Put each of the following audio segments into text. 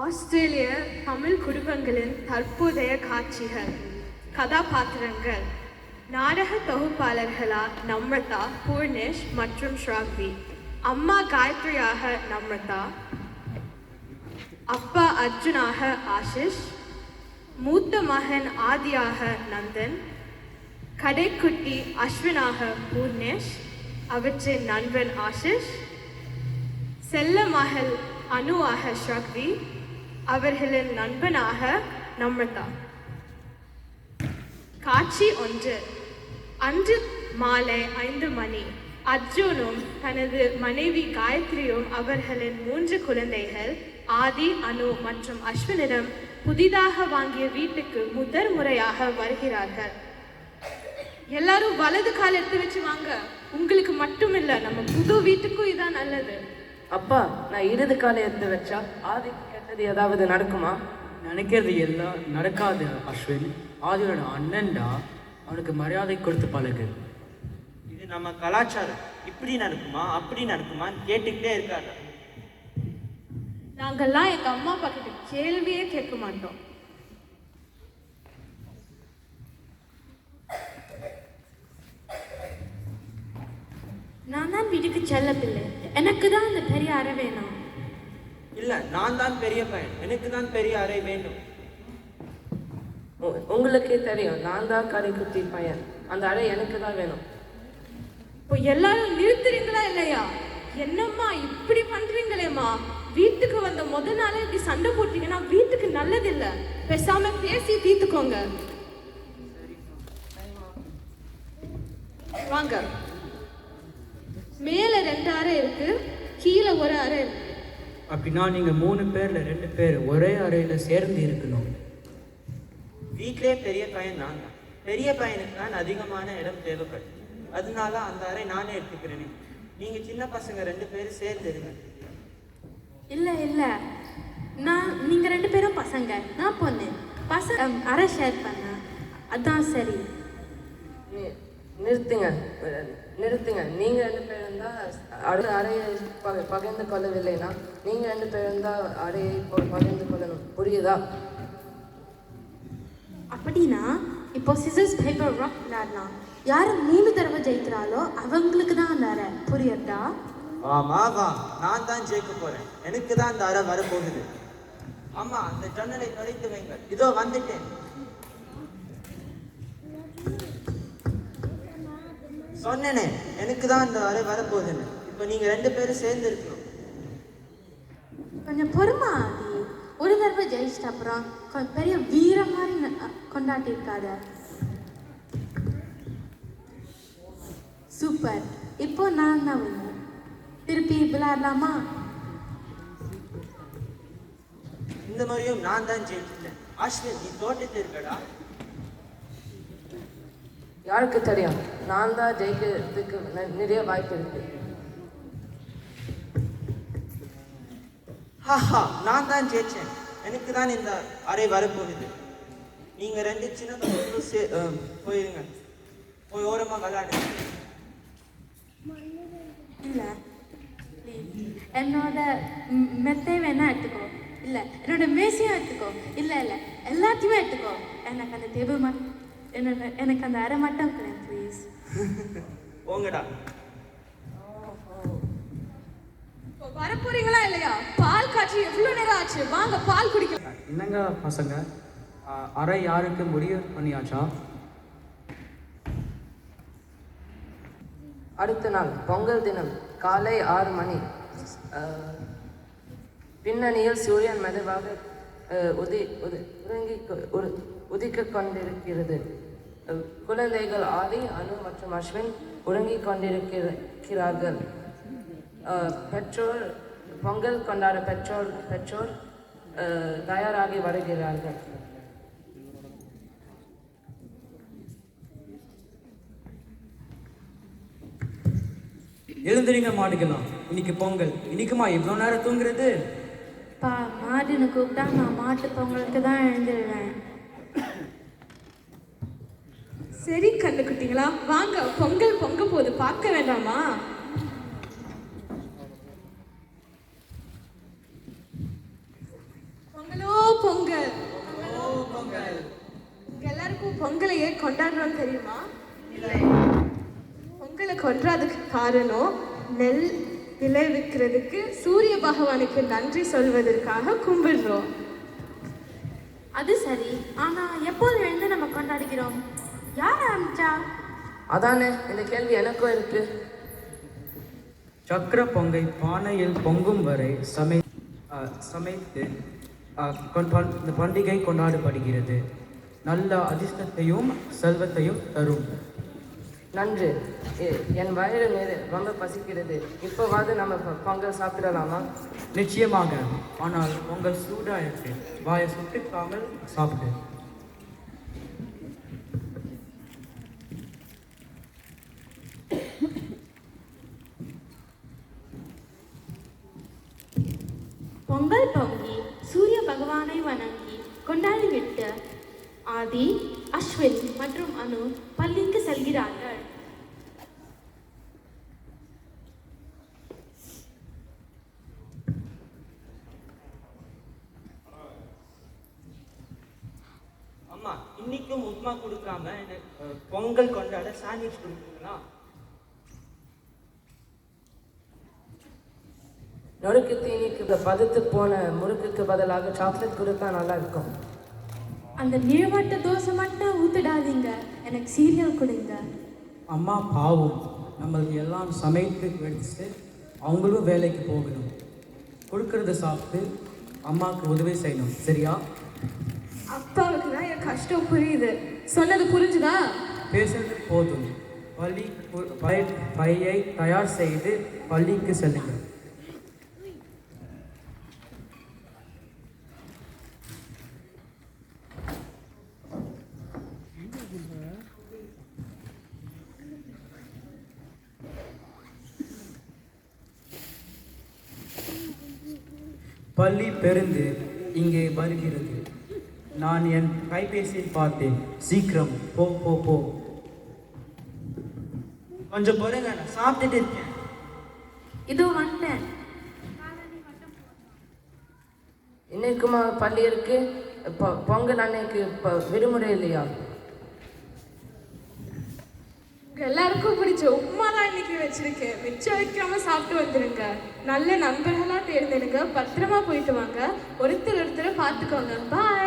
ஆஸ்திரேலிய தமிழ் குடும்பங்களின் தற்போதைய காட்சிகள் கதாபாத்திரங்கள் நாடக தொகுப்பாளர்களா நம்ரதா பூர்ணேஷ் மற்றும் ஸ்ராவ்தி அம்மா காயத்ரியாக நம்ரதா. அப்பா அர்ஜுனாக ஆஷிஷ். மூத்த மகன் ஆதியாக நந்தன். கடைக்குட்டி அஸ்வினாக பூர்ணேஷ். அவற்றின் நண்பன் ஆஷிஷ். செல்ல மகள் அனுவாக ஸ்ரக்தி அவர்களின் நண்பனாக நம்ரதா காட்சி ஒன்று. அன்று மாலை ஐந்து மணி. அர்ஜுனும் தனது மனைவி காயத்ரியும் அவர்களின் மூன்று குழந்தைகள் ஆதி அனு மற்றும் அஸ்வினிடம் புதிதாக வாங்கிய வீட்டுக்கு முதல் முறையாக வருகிறார்கள். எல்லாரும் வலது கால் எடுத்து வச்சு வாங்க. உங்களுக்கு மட்டும் இல்ல நம்ம புது வீட்டுக்கும் இதான் நல்லது. அப்பா நான் இடது காலை எடுத்து வச்சா ஆதி கேட்டது ஏதாவது நடக்குமா? நினைக்கிறது எல்லாம் நடக்காது அஸ்வின். ஆதியோட அண்ணன்டா அவனுக்கு மரியாதை கொடுத்து பழகு இது நம்ம கலாச்சாரம். இப்படி நடக்குமா? அப்படி நடக்குமான்னு கேட்டுக்கிட்டே இருக்காங்க நாங்கெல்லாம் எங்க அம்மா அப்பா கிட்ட கேள்வியே கேட்க மாட்டோம். நான் தான் வீட்டுக்கு செல்ல பிள்ளை எனக்கு தான் அந்த பெரிய அறை வேணும். இல்ல நான் தான் பெரிய பையன். எனக்கு தான் பெரிய அறை வேண்டும். உங்களுக்கே தெரியும் நான் தான் கடைக்குட்டி பையன். அந்த அறை எனக்கு தான் வேணும். இப்போ எல்லாரும் நிறுத்துறீங்களா இல்லையா? என்னம்மா இப்படி பண்றீங்களேம்மா? வீட்டுக்கு வந்த முத நாளே இப்படி சண்டை போட்டீங்கன்னா வீட்டுக்கு நல்லதில்ல. பேசாம பேசி தீர்த்துக்கோங்க. வாங்க. மேல ரெண்டு அறை இருக்கு கீழே ஒரு அறை இருக்கு. அப்படின்னா நீங்க மூணு பேர்ல ரெண்டு பேர் ஒரே அறையில சேர்ந்து இருக்கணும். வீட்டிலே பெரிய பையன் நான் தான். பெரிய பையனுக்கு தான் அதிகமான இடம் தேவைப்படும். அதனால அந்த அறை நானே எடுத்துக்கிறேனே. நீங்க சின்ன பசங்க ரெண்டு பேரும் சேர்ந்து இருங்க. இல்ல இல்ல. நான் நீங்க ரெண்டு பேரும் பசங்க. நான் பொண்ணு. பசங்க அறை ஷேர் பண்ண. அதான் சரி. நி- நிறுத்துங்க. நிறுத்துங்க. நீங்க ரெண்டு பேரும் தான் அறை அறையை பக- பகிர்ந்து கொள்ளவில்லைனா நீங்க ரெண்டு பேரும் தான் அறையை பகிர்ந்து கொள்ளணும். புரியுதா? அப்படின்னா இப்போ சிசர்ஸ் பேப்பர் ராக் விளையாடலாம். யார் மூணு தடவை ஜெயிக்கிறாளோ அவங்களுக்கு தான் அந்த அறை. புரியுதா? ஆமா வா நான் தான் ஜெயிக்க போறேன். எனக்கு தான் அந்த அறை வரப்போகுது. அம்மா அந்த ஜன்னலை தொலைத்து வைங்க இதோ வந்துட்டேன். சொன்னேனே எனக்கு தான் அந்த அறை வரப்போகுதுன்னு. இப்போ நீங்க ரெண்டு பேரும் சேர்ந்து இருக்கணும். கொஞ்சம் பொறுமா ஆதி. ஒரு தடவை ஜெயிச்சிட்ட அப்புறம் பெரிய வீர மாதிரி கொண்டாட்டி இருக்காத சூப்பர். இப்போ நான் தான். திருப்பி விளையாடலாமா? இந்த முறையும் நான் தான் ஜெயிச்சிட்டேன். அஸ்வின் நீ தோட்டத்தில் இருக்கடா. யாருக்கு தெரியும்? நான் தான் ஜெயிக்கிறதுக்கு நிறைய வாய்ப்பு இருக்கு. ஹாஹா நான் தான் ஜெயிச்சேன். எனக்கு தான் இந்த அறை வரப்போகுது. நீங்க ரெண்டு சின்ன போயிருங்க. போய் ஓரமா விளையாடுங்க. இல்லை என்னோட மெத்தை வேணா எடுத்துக்கோ. இல்லை என்னோட மேசையும் எடுத்துக்கோ. இல்லை இல்லை எல்லாத்தையுமே எடுத்துக்கோ. எனக்கு அந்த டேபிள் மட்டும் என்னோட எனக்கு அந்த அறை மட்டும் கொடு ப்ளீஸ் போங்கடா வரப்போறீங்களா இல்லையா பால் காய்ச்சி எவ்வளவு நேரம் ஆச்சு வாங்க பால் குடிக்கலாம் என்னங்க பசங்க ஆ, அறை யாருக்கு முடிவு பண்ணியாச்சா அடுத்த நாள் பொங்கல் தினம் காலை ஆறு மணி பின்னணியில் சூரியன் மெதுவாக உதி உதி உறங்கி கொ- உரு- உதித்துக் கொண்டிருக்கிறது குழந்தைகள் ஆதி அனு மற்றும் அஸ்வின் உறங்கிக் கொண்டிருக்கிறார்கள். பெற்றோர் பொங்கல் கொண்டாட பெற்றோர் பெற்றோர் தயாராகி வருகிறார்கள். எழுந்திரிங்க மாடுக்கலாம் இன்னைக்கு பொங்கல். இன்னைக்குமா இவ்வளோ நேரம் தூங்குறது? பா மாடுன்னு கூப்பிட்டா நான் மாட்டு பொங்கலுக்கு தான் எழுந்துடுவேன் சரி கண்ணுக்குட்டிங்களா வாங்க பொங்கல் பொங்க போது பார்க்க வேண்டாமா? பொங்கல் உங்க எல்லாருக்கும் பொங்கலை ஏன் கொண்டாடுறோம் தெரியுமா? பொங்கலை கொண்டாடுறதுக்கு காரணம் நெல் விளைவிக்கிறதுக்கு சூரிய பகவானுக்கு நன்றி சொல்வதற்காக கும்பிடுறோம். அது சரி. ஆனா எப்போது இருந்து நம்ம கொண்டாடுகிறோம்? யார் ஆரம்பிச்சா அதானே இந்த கேள்வி எனக்கும் இருக்கு. சக்கர பொங்கை பானையில் பொங்கும் வரை சமை சமைத்து இந்த பண்டிகை கொண்டாடப்படுகிறது. நல்ல அதிர்ஷ்டத்தையும் செல்வத்தையும் தரும். நன்று. என் வயிறு நேரு ரொம்ப பசிக்கிறது. இப்போவாது நம்ம பொங்கல் சாப்பிடலாமா? நிச்சயமாக. ஆனால் பொங்கல் சூடா இருக்கு வாயை சுட்டுக்காமல் சாப்பிடு. பொங்கல் பொங்கி சூரிய பகவானை வணங்கி கொண்டாடிவிட்டு ஆதி அஸ்வின் மற்றும் அனு பள்ளிக்கு செல்கிறார்கள். அம்மா இன்னைக்கும் உப்மா கொடுக்காம எனக்கு பொங்கல் கொண்டாட சாண்ட்விச் கொடுக்குறீங்களா நொறுக்கு தீனிக்கு பதுத்து போன முறுக்குக்கு பதிலாக சாக்லேட் கொடுத்தா நல்லா இருக்கும் அந்த நீளமட்ட தோசை மட்டும் ஊத்துடாதீங்க. எனக்கு சீரியல் கொடுங்க. அம்மா பாவம். நம்மளுக்கு எல்லாம் சமைத்து வச்சுட்டு அவங்களும் வேலைக்கு போகணும். கொடுக்கறத சாப்பிட்டு அம்மாவுக்கு உதவி செய்யணும். சரியா? அப்பாவுக்கு தான் என் கஷ்டம் புரியுது. சொன்னது புரிஞ்சுதா? பேசுறது போதும். பள்ளி பையை தயார் செய்து பள்ளிக்கு செல்லுங்கள். பள்ளி பெருந்து இங்கே வருகிறது. நான் என் கைபேசியில் பார்த்தேன். சீக்கிரம் போ போ போ. கொஞ்சம் பொறுங்க நான் சாப்பிட்டுட்டு இருக்கேன். இதோ வந்துட்டேன் இன்னைக்குமா பள்ளி இருக்கு? பொங்கல் அன்னைக்கு இப்போ விடுமுறை இல்லையா? எல்லாருக்கும் பிடிச்ச உப்புமா தான் இன்னைக்கு வச்சிருக்கேன். மிச்சம் வைக்காம சாப்பிட்டு வந்துருங்க. நல்ல நண்பர்களா தேர்ந்தெடுங்க. பத்திரமா போயிட்டு வாங்க. ஒருத்தர் ஒருத்தரை பார்த்துக்கோங்க. பாய்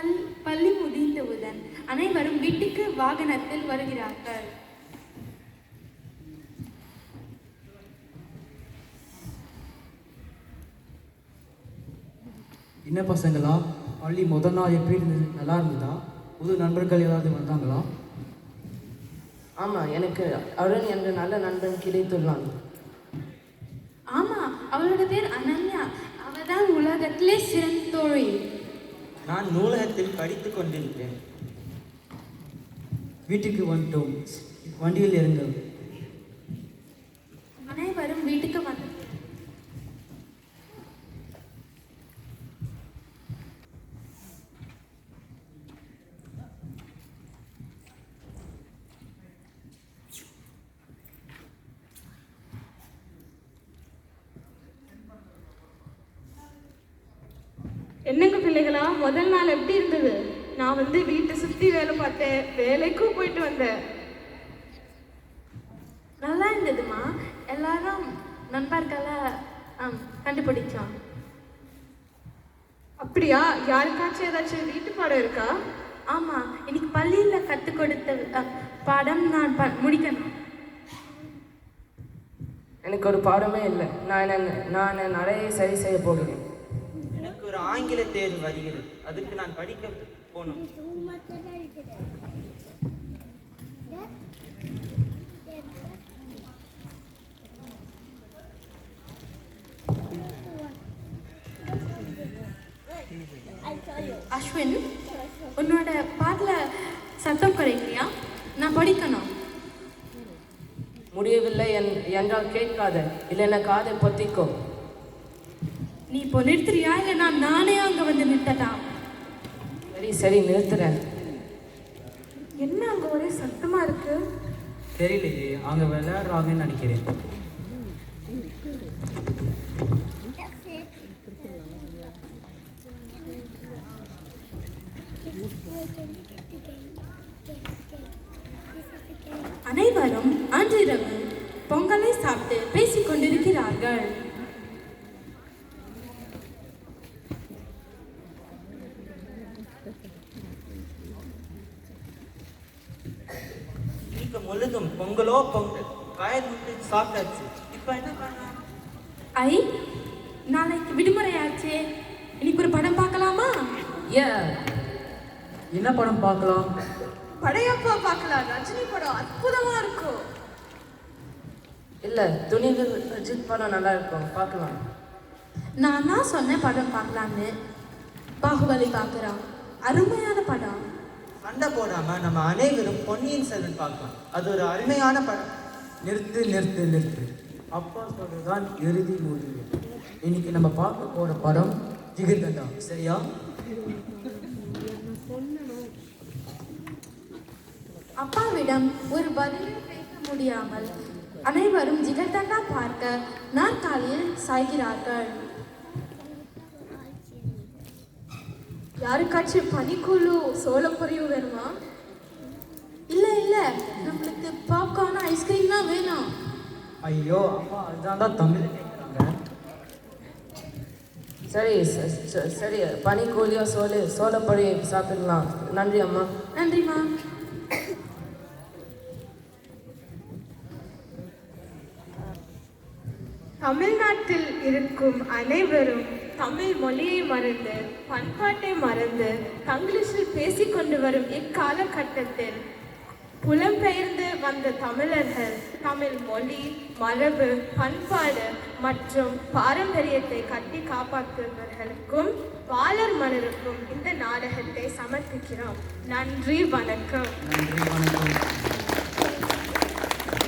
பல் பள்ளி முடிந்தவுடன் அனைவரும் வீட்டுக்கு வாகனத்தில் வருகிறார்கள். என்ன பசங்களா? பள்ளி முதல் நாள் எப்படி இருந்தது? நல்லா இருந்ததா? புது நண்பர்கள் ஏதாவது வந்தாங்களா? ஆமாம் எனக்கு அருண் என்ற நல்ல நண்பன் கிடைத்துள்ளான். ஆமா அவளோட பேர் அனன்யா. அவதான் உலகத்திலே சிறந்த தோழி. நான் நூலகத்தில் படித்துக் கொண்டிருக்கேன் வீட்டுக்கு வந்துட்டோம். வண்டியில் இருங்கள் அனைவரும் வீட்டுக்கு வந்து என்னங்க பிள்ளைகளா முதல் நாள் எப்படி இருந்தது நான் வந்து வீட்டை சுத்தி வேலை பார்த்தேன் வேலைக்கும் போயிட்டு வந்தேன் நல்லா இருந்ததுமா எல்லாரும் நண்பர்களை கண்டுபிடிச்சோம் அப்படியா யாருக்காச்சும் ஏதாச்சும் வீட்டு பாடம் இருக்கா ஆமா இன்னைக்கு பள்ளியில கற்றுக் கொடுத்த பாடம் நான் ப- முடிக்கணும் எனக்கு ஒரு பாடமே இல்லை நான் நான் நடையை சரி செய்ய போகிறேன் ஒரு ஆங்கில தேர்வு வருகிறது. அதுக்கு நான் படிக்க போகணும். அஸ்வின் உன்னோட பாட்டில் சத்தம் குறைக்கிறியா நான் படிக்கணும். முடியவில்லை என் என்றால் கேட்காத. இல்லைன்னா காதை பொத்திக்கோ. நீ இப்போ நிறுத்துறியா? இல்லை நான் நானே அங்கே வந்து நிறுத்தட்டா? சரி சரி நிறுத்துறேன் என்ன அங்க ஒரே சத்தமா இருக்கு? தெரியலையே அவங்க விளையாடுறாங்கன்னு நினைக்கிறேன். அனைவரும் அன்றிரவு பொங்கலை சாப்பிட்டு பேசிக் கொண்டிருக்கிறார்கள் இன்னைக்கு முழுதும் பொங்கலோ பொங்கல் வயது முட்டு சாப்பிட்டாச்சு. இப்போ என்ன ஐ நாளைக்கு விடுமுறையாச்சே இன்னைக்கு ஒரு படம் பார்க்கலாமா? ஏ என்ன படம் பார்க்கலாம்? படையப்பா பார்க்கலாம். ரஜினி படம் அற்புதமா இருக்கும். இல்லை துணிவில் அஜித் படம் நல்லா இருக்கும். பார்க்கலாம். நான் தான் சொன்னேன் படம் பார்க்கலான்னு பாகுபலி பார்க்குறான் அருமையான படம். சண்டை போடாம நம்ம அனைவரும் பொன்னியின் செல்வன் பார்க்கலாம். அது ஒரு அருமையான படம். நிறுத்து நிறுத்து நிறுத்து. அப்பா சொல்றதுதான் இறுதி முடிவு. இன்னைக்கு நம்ம பார்க்க போற படம் ஜிகிர்தண்டா சரியா? அப்பாவிடம் ஒரு பதிலும் பேச முடியாமல் அனைவரும் ஜிகர்தண்டா பார்க்க நாற்காலியில் சாய்கிறார்கள். யாருக்காச்சும் பனிக்கூழு சோளப்பொரியும் வேணுமா ஐயோ அப்பா அதுதான் தான் தமிழ் கேட்குறாங்க சரி ச- ச- சரி பனிக்கூலியோ சோறு சோளப்பொடி சாப்பிடலாம். நன்றி அம்மா. நன்றிம்மா. தமிழ்நாட்டில் இருக்கும் அனைவரும் தமிழ் மொழியை மறந்து பண்பாட்டை மறந்து தங்கிலீஷில் பேசிக்கொண்டு வரும் இக்காலகட்டத்தில் புலம்பெயர்ந்து வந்த தமிழர்கள் தமிழ் மொழி மரபு பண்பாடு மற்றும் பாரம்பரியத்தை கட்டி காப்பாற்றுபவர்களுக்கும் வாளர் மலருக்கும் இந்த நாடகத்தை சமர்ப்பிக்கிறோம். நன்றி வணக்கம். நன்றி வணக்கம்.